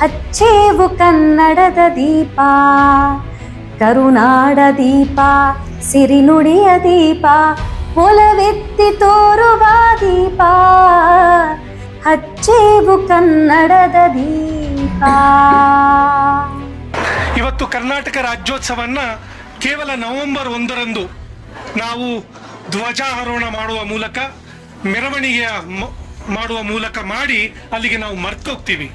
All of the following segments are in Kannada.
ಹಚ್ಚೇವು ಕನ್ನಡದ ದೀಪ, ಕರುನಾಡ ದೀಪ, ಸಿರಿನುಡಿಯ ದೀಪ ಒಲವೆತ್ತಿ ತೋರುವ ದೀಪ, ಹಚ್ಚೇವು ಕನ್ನಡದ ದೀಪ. ಇವತ್ತು ಕರ್ನಾಟಕ ರಾಜ್ಯೋತ್ಸವನ್ನ ಕೇವಲ ನವೆಂಬರ್ ಒಂದರಂದು ನಾವು ಧ್ವಜಾರೋಹಣ ಮಾಡುವ ಮೂಲಕ, ಮೆರವಣಿಗೆಯ ಮಾಡುವ ಮೂಲಕ ಮಾಡಿ ಅಲ್ಲಿಗೆ ನಾವು ಮರ್ತೋಗ್ತೀವಿ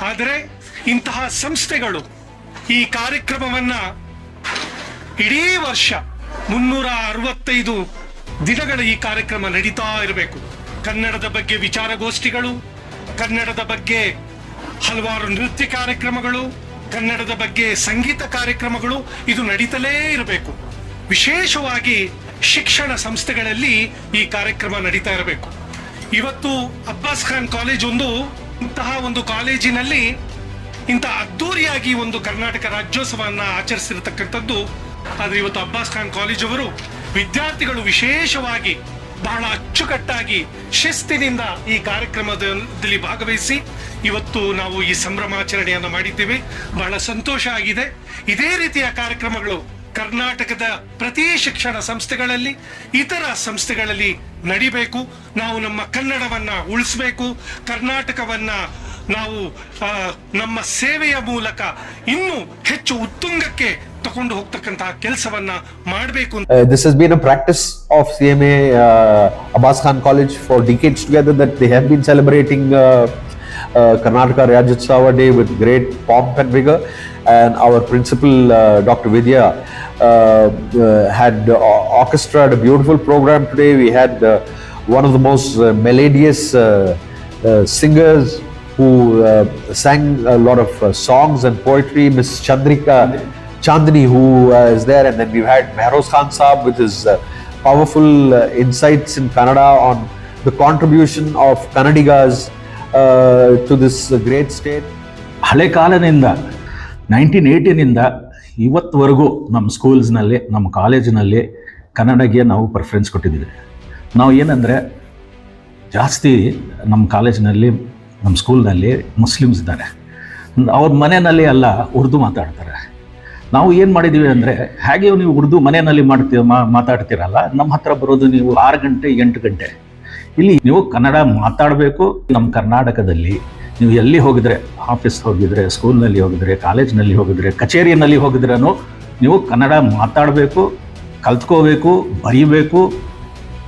ಆದರೆ ಇಂತಹ ಸಂಸ್ಥೆಗಳು ಈ ಕಾರ್ಯಕ್ರಮವನ್ನ ಇಡೀ ವರ್ಷ ಮುನ್ನೂರ ಅರವತ್ತೈದು ದಿನಗಳ ಈ ಕಾರ್ಯಕ್ರಮ ನಡೀತಾ ಇರಬೇಕು. ಕನ್ನಡದ ಬಗ್ಗೆ ವಿಚಾರಗೋಷ್ಠಿಗಳು, ಕನ್ನಡದ ಬಗ್ಗೆ ಹಲವಾರು ನೃತ್ಯ ಕಾರ್ಯಕ್ರಮಗಳು, ಕನ್ನಡದ ಬಗ್ಗೆ ಸಂಗೀತ ಕಾರ್ಯಕ್ರಮಗಳು ಇದು ನಡೀತಲೇ ಇರಬೇಕು. ವಿಶೇಷವಾಗಿ ಶಿಕ್ಷಣ ಸಂಸ್ಥೆಗಳಲ್ಲಿ ಈ ಕಾರ್ಯಕ್ರಮ ನಡೀತಾ ಇರಬೇಕು. ಇವತ್ತು ಅಬ್ಬಾಸ್ ಖಾನ್ ಕಾಲೇಜ್ ಒಂದು ಇಂತಹ ಒಂದು ಕಾಲೇಜಿನಲ್ಲಿ ಇಂಥ ಅದ್ದೂರಿಯಾಗಿ ಒಂದು ಕರ್ನಾಟಕ ರಾಜ್ಯೋತ್ಸವನ್ನ ಆಚರಿಸಿರತಕ್ಕಂಥದ್ದು, ಆದ್ರೆ ಇವತ್ತು ಅಬ್ಬಾಸ್ ಖಾನ್ ಕಾಲೇಜವರು ವಿದ್ಯಾರ್ಥಿಗಳು ವಿಶೇಷವಾಗಿ ಬಹಳ ಅಚ್ಚುಕಟ್ಟಾಗಿ ಶಿಸ್ತಿನಿಂದ ಈ ಕಾರ್ಯಕ್ರಮದಲ್ಲಿ ಭಾಗವಹಿಸಿ ಇವತ್ತು ನಾವು ಈ ಸಂಭ್ರಮಾಚರಣೆಯನ್ನು ಮಾಡಿದ್ದೇವೆ. ಬಹಳ ಸಂತೋಷ ಆಗಿದೆ. ಇದೇ ರೀತಿಯ ಕಾರ್ಯಕ್ರಮಗಳು ಕರ್ನಾಟಕದ ಪ್ರತಿ ಶಿಕ್ಷಣ ಸಂಸ್ಥೆಗಳಲ್ಲಿ, ಇತರ ಸಂಸ್ಥೆಗಳಲ್ಲಿ ನಡಿಬೇಕು ನಾವು ನಮ್ಮ ಕನ್ನಡವನ್ನ ಉಳಿಸ್ಬೇಕು ಕರ್ನಾಟಕವನ್ನ ನಾವು ನಮ್ಮ ಸೇವೆಯ ಮೂಲಕ ಇನ್ನೂ ಹೆಚ್ಚು ಉತ್ತುಂಗಕ್ಕೆ ತಗೊಂಡು ಹೋಗ್ತಕ್ಕಂತಹ ಕೆಲಸವನ್ನ ಮಾಡಬೇಕು this is this has been a practice of A Abbas Khan college for for decades together that they have been celebrating Rajyotsava day Rajyotsava Day with great pomp and vigor. And our principal, uh, Dr. Vidya, uh, uh, had uh, orchestrated a beautiful program today. We had uh, one of the most uh, melodious uh, uh, singers who uh, sang a lot of uh, songs and poetry, Miss Chandrika. Chandni, who uh, is there, and then we've had Mehroz Khan Saab with his uh, powerful uh, insights in Kannada on the contribution of Kannadigas uh, to this uh, great state. ಹಳೆ ಕಾಲದಿಂದ ನೈನ್ಟೀನ್ ಏಯ್ಟಿನಿಂದ ಇವತ್ತುವರೆಗೂ ನಮ್ಮ ಸ್ಕೂಲ್ಸ್ನಲ್ಲಿ, ನಮ್ಮ ಕಾಲೇಜಿನಲ್ಲಿ ಕನ್ನಡಗೆ ನಾವು ಪ್ರಿಫರೆನ್ಸ್ ಕೊಟ್ಟಿದ್ದೀವಿ. ನಾವು ಏನಂದರೆ, ಜಾಸ್ತಿ ನಮ್ಮ ಕಾಲೇಜಿನಲ್ಲಿ, ನಮ್ಮ ಸ್ಕೂಲ್ನಲ್ಲಿ ಮುಸ್ಲಿಮ್ಸ್ ಇದ್ದಾರೆ. ಅವ್ರ ಮನೆಯಲ್ಲಿ ಎಲ್ಲ ಉರ್ದು ಮಾತಾಡ್ತಾರೆ. ನಾವು ಏನು ಮಾಡಿದ್ದೀವಿ ಅಂದರೆ, ಹಾಗೆ ನೀವು ಉರ್ದು ಮನೆಯಲ್ಲಿ ಮಾಡ್ತೀವಿ ಮಾತಾಡ್ತೀರಲ್ಲ, ನಮ್ಮ ಹತ್ರ ಬರೋದು ನೀವು ಆರು ಗಂಟೆ, ಎಂಟು ಗಂಟೆ. ಇಲ್ಲಿ ನೀವು ಕನ್ನಡ ಮಾತಾಡಬೇಕು, ನಮ್ಮ ಕರ್ನಾಟಕದಲ್ಲಿ ನೀವು ಎಲ್ಲಿ ಹೋಗಿದ್ರೆ ಆಫೀಸ್ ಹೋಗಿದ್ರೆ ಸ್ಕೂಲ್ನಲ್ಲಿ ಹೋಗಿದ್ರೆ ಕಾಲೇಜ್ನಲ್ಲಿ ಹೋಗಿದ್ರೆ ಕಚೇರಿಯಲ್ಲಿ ಹೋಗಿದ್ರೂ ನೀವು ಕನ್ನಡ ಮಾತಾಡಬೇಕು, ಕಲ್ತ್ಕೋಬೇಕು, ಬರೀಬೇಕು,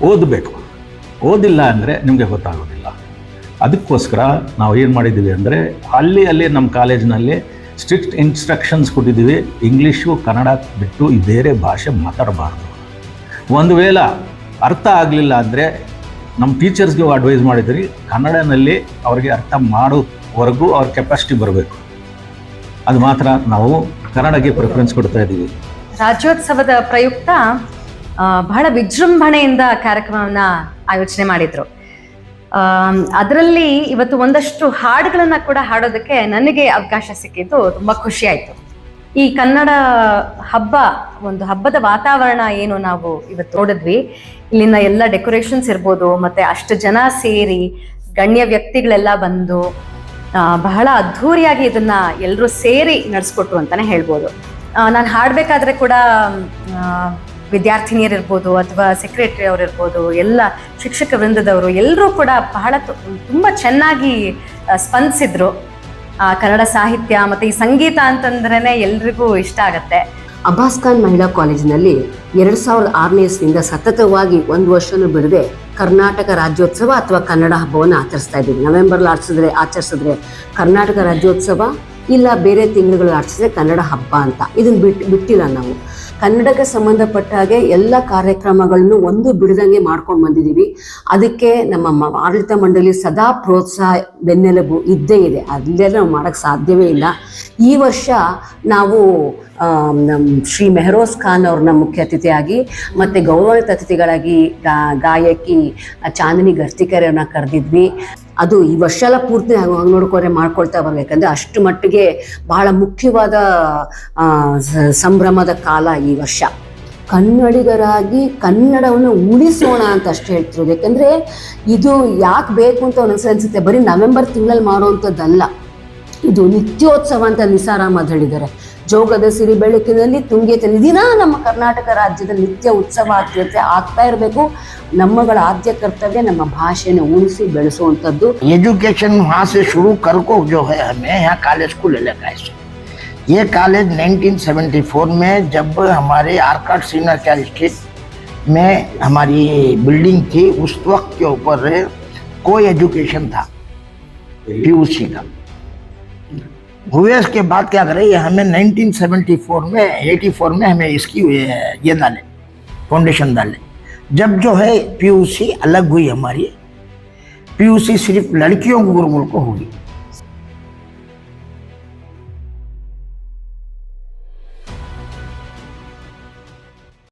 ಓದಬೇಕು. ಓದಿಲ್ಲ ಅಂದರೆ ನಿಮಗೆ ಗೊತ್ತಾಗೋದಿಲ್ಲ. ಅದಕ್ಕೋಸ್ಕರ ನಾವು ಏನು ಮಾಡಿದ್ದೀವಿ ಅಂದರೆ ಅಲ್ಲಿ ಅಲ್ಲಿ ನಮ್ಮ ಕಾಲೇಜಿನಲ್ಲಿ ಸ್ಟ್ರಿಕ್ಟ್ ಇನ್ಸ್ಟ್ರಕ್ಷನ್ಸ್ ಕೊಟ್ಟಿದ್ದೀವಿ. ಇಂಗ್ಲೀಷು ಕನ್ನಡ ಬಿಟ್ಟು ಬೇರೆ ಭಾಷೆ ಮಾತಾಡಬಾರ್ದು. ಒಂದು ವೇಳೆ ಅರ್ಥ ಆಗಲಿಲ್ಲ ಅಂದರೆ ನಮ್ಮ ಟೀಚರ್ಸ್ಗೆ ಅಡ್ವೈಸ್ ಮಾಡಿದ್ರಿ, ಕನ್ನಡನಲ್ಲಿ ಅವರಿಗೆ ಅರ್ಥ ಮಾಡೋವರೆಗೂ ಅವ್ರ ಕೆಪಾಸಿಟಿ ಬರಬೇಕು. ಅದು ಮಾತ್ರ ನಾವು ಕನ್ನಡಕ್ಕೆ ಪ್ರಿಫರೆನ್ಸ್ ಕೊಡ್ತಾ ಇದ್ದೀವಿ. ರಾಜ್ಯೋತ್ಸವದ ಪ್ರಯುಕ್ತ ಬಹಳ ವಿಜೃಂಭಣೆಯಿಂದ ಕಾರ್ಯಕ್ರಮವನ್ನು ಆಯೋಜನೆ ಮಾಡಿದ್ರು. ಅದರಲ್ಲಿ ಇವತ್ತು ಒಂದಷ್ಟು ಹಾಡುಗಳನ್ನು ಕೂಡ ಹಾಡೋದಕ್ಕೆ ನನಗೆ ಅವಕಾಶ ಸಿಕ್ಕಿದ್ದು ತುಂಬ ಖುಷಿಯಾಯಿತು ಈ ಕನ್ನಡ ಹಬ್ಬ, ಒಂದು ಹಬ್ಬದ ವಾತಾವರಣ ಏನು ನಾವು ಇವತ್ತು ನೋಡಿದ್ವಿ. ಇಲ್ಲಿನ ಎಲ್ಲ ಡೆಕೋರೇಷನ್ಸ್ ಇರ್ಬೋದು, ಮತ್ತೆ ಅಷ್ಟು ಜನ ಸೇರಿ ಗಣ್ಯ ವ್ಯಕ್ತಿಗಳೆಲ್ಲ ಬಂದು ಬಹಳ ಅದ್ಧೂರಿಯಾಗಿ ಇದನ್ನ ಎಲ್ಲರೂ ಸೇರಿ ನಡೆಸ್ಕೊಟ್ರು ಅಂತಾನೆ ಹೇಳ್ಬೋದು. ನಾನು ಹಾಡಬೇಕಾದ್ರೆ ಕೂಡ ವಿದ್ಯಾರ್ಥಿನಿಯರಿರ್ಬೋದು ಅಥವಾ ಸೆಕ್ರೆಟರಿ ಅವರಿರ್ಬೋದು ಎಲ್ಲ ಶಿಕ್ಷಕ ವೃಂದದವರು ಎಲ್ಲರೂ ಕೂಡ ಬಹಳ ತುಂಬ ಚೆನ್ನಾಗಿ ಸ್ಪಂದಿಸಿದ್ರು. ಕನ್ನಡ ಸಾಹಿತ್ಯ ಮತ್ತೆ ಈ ಸಂಗೀತ ಅಂತಂದ್ರೇ ಎಲ್ರಿಗೂ ಇಷ್ಟ ಆಗುತ್ತೆ. ಅಬ್ಬಾಸ್ ಖಾನ್ ಮಹಿಳಾ ಕಾಲೇಜಿನಲ್ಲಿ ಎರಡು ಸಾವಿರದ ಆರನೇ ಇಸ್ವಿಯಿಂದ ಸತತವಾಗಿ ಒಂದು ವರ್ಷನೂ ಬಿಡದೆ ಕರ್ನಾಟಕ ರಾಜ್ಯೋತ್ಸವ ಅಥವಾ ಕನ್ನಡ ಹಬ್ಬವನ್ನು ಆಚರಿಸ್ತಾ ಇದ್ದೀವಿ ನವೆಂಬರ್ಲಿ ಆಚರಿಸಿದ್ರೆ ಆಚರಿಸಿದ್ರೆ ಕರ್ನಾಟಕ ರಾಜ್ಯೋತ್ಸವ ಇಲ್ಲ ಬೇರೆ ತಿಂಗಳುಗಳು ಆಚರಿಸಿದ್ರೆ ಕನ್ನಡ ಹಬ್ಬ ಅಂತ. ಇದನ್ನು ಬಿಟ್ಟು ಬಿಟ್ಟಿಲ್ಲ ನಾವು. ಕನ್ನಡಕ್ಕೆ ಸಂಬಂಧಪಟ್ಟ ಹಾಗೆ ಎಲ್ಲ ಕಾರ್ಯಕ್ರಮಗಳನ್ನು ಒಂದು ಬಿಡದಂಗೆ ಮಾಡ್ಕೊಂಡು ಬಂದಿದ್ದೀವಿ ಅದಕ್ಕೆ ನಮ್ಮ ಆಡಳಿತ ಮಂಡಳಿ ಸದಾ ಪ್ರೋತ್ಸಾಹ ಬೆನ್ನೆಲುಬು ಇದ್ದೇ ಇದೆ. ಅಲ್ಲೆಲ್ಲ ನಾವು ಮಾಡೋಕ್ಕೆ ಸಾಧ್ಯವೇ ಇಲ್ಲ. ಈ ವರ್ಷ ನಾವು ನಮ್ಮ ಶ್ರೀ ಮೆಹರೋಸ್ ಖಾನ್ ಅವ್ರನ್ನ ಮುಖ್ಯ ಅತಿಥಿಯಾಗಿ ಮತ್ತು ಗೌರವಿತ ಅತಿಥಿಗಳಾಗಿ ಗಾಯಕಿ ಚಾಂದಿನಿ ಗರ್ತಿಕರವ್ರನ್ನ ಕರೆದಿದ್ವಿ. ಅದು ಈ ವರ್ಷ ಎಲ್ಲ ಪೂರ್ತಿ ಹಾಗೆ ನೋಡ್ಕೊಂಡ್ರೆ ಮಾಡ್ಕೊಳ್ತಾ ಬರ್ಬೇಕಂದ್ರೆ ಅಷ್ಟು ಮಟ್ಟಿಗೆ ಬಹಳ ಮುಖ್ಯವಾದ ಸಂಭ್ರಮದ ಕಾಲ ಈ ವರ್ಷ. ಕನ್ನಡಿಗರಾಗಿ ಕನ್ನಡವನ್ನು ಉಳಿಸೋಣ ಅಂತ ಅಷ್ಟೇ ಹೇಳ್ತಿರೋದು. ಯಾಕಂದ್ರೆ ಇದು ಯಾಕೆ ಬೇಕು ಅಂತ ಒಂದೊಂದ್ಸರಿ ಅನ್ಸುತ್ತೆ. ಬರೀ ನವೆಂಬರ್ ತಿಂಗಳಲ್ಲಿ ಮಾಡುವಂಥದ್ದಲ್ಲ. ಇದು ನಿತ್ಯೋತ್ಸವ ಅಂತ ನಿಸಾರಾಮ್ ಅದು ಹೇಳಿದ್ದಾರೆ ಜೋಗದ ಸಿರಿ ಬೆಳಕಿನಲ್ಲಿ ತುಂಗೆ ತಲೆ ದಿನ ನಮ್ಮ ಕರ್ನಾಟಕ ರಾಜ್ಯದ ನಿತ್ಯ ಉತ್ಸವ ಆಗ್ತಿರುತ್ತೆ ಆಗ್ತಾ ಇರಬೇಕು ನಮ್ಮಗಳ ಆದ್ಯ ಕರ್ತವ್ಯ ನಮ್ಮ ಭಾಷೆನ ಉಳಿಸಿ ಬೆಳೆಸುವಂಥದ್ದು एजुकेशन वहाँ से शुरू कर को जो है हमें यहाँ कॉलेज को ले लगा है ये कॉलेज 1974 में जब हमारे आरकाट सीनियर कैल स्ट्रीट में हमारी बिल्डिंग थी उस वक्त के ऊपर कोई एजुकेशन था पीयूसी का हुए के बाद क्या करे, ये हमें 1974 में 84 में हमें इसकी, ये डाले फाउंडेशन डाले। जब जो है पीयूसी अलग हुई हमारी पीयूसी सिर्फ़ लड़कियों को गुरुकुल को होगी।